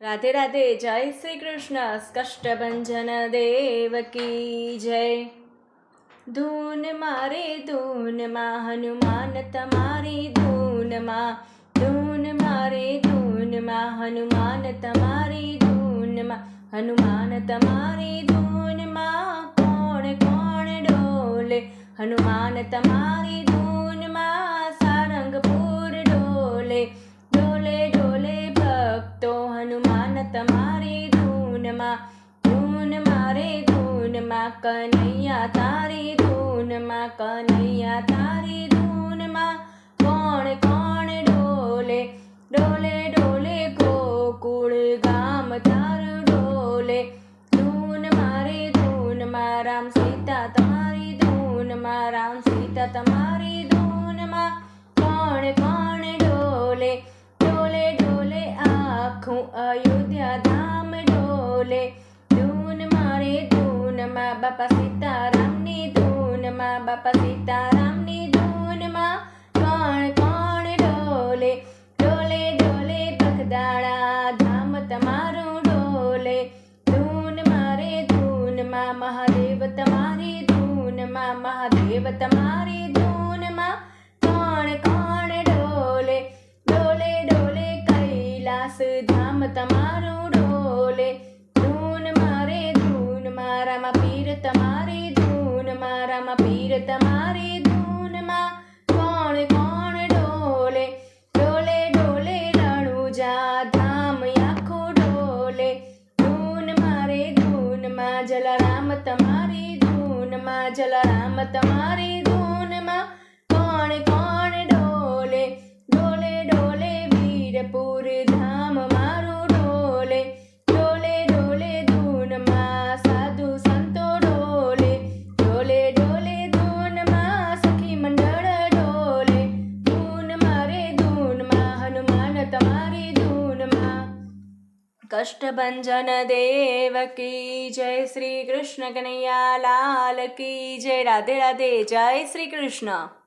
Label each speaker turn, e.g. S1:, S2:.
S1: રાધે રાધે, જય શ્રી કૃષ્ણ કષ્ટભંજન દેવ કી જય. ધૂન મારે ધૂનમાં હનુમાન તમારી ધૂનમાં ધૂન મારે ધૂનમાં હનુમાન તમારી ધૂનમાં હનુમાન તમારી ધૂનમાં કોણ કોણ ડોલે? હનુમાન તમારી ધૂનમાં સારંગપુર ડોલે. તમારી ધૂનમાં ધૂન મારે ધૂનમાં, કનૈયા તારી ધૂનમાં, કનૈયા તારી ધૂનમાં. કોણ કોણ ડોલે ડોલે ડોલે ગોકુળ ગામ તારું ડોલે. ધૂન મારે ધૂનમાં, રામ સીતા તમારી ધૂનમાં, રામ સીતા તમારી ધૂનમાં આખું અયોધ્યા ધામ ડોલે. ધૂન મારે ધૂનમાં બાપા સીતારામની ધૂનમાં બાપા સીતારામની ધૂનમાં કોણ કોણ ડોલે. ડોલે ડોલે પગદાડા ધામ તમારું ડોલે. ધૂન મારે ધૂનમાં મહાદેવ તમારી ધૂનમાં મહાદેવ તમારી ડોલે ધૂન મારે, ધૂન મારામાં પીર તમારી, ધૂન મારામાં પીર તમારી, ધૂનમાં કોણ કોણ ડોલે? ડોલે ડોલે રણુજા ધામ આખું ડોલે. ધૂન મારે ધૂનમાં જલારામ તમારી ધૂનમાં જલારામ તમારી કષ્ટભંજન દેવ કી જય શ્રી કૃષ્ણ કનૈયા લાલ કી જય રાધે રાધે જય શ્રી કૃષ્ણ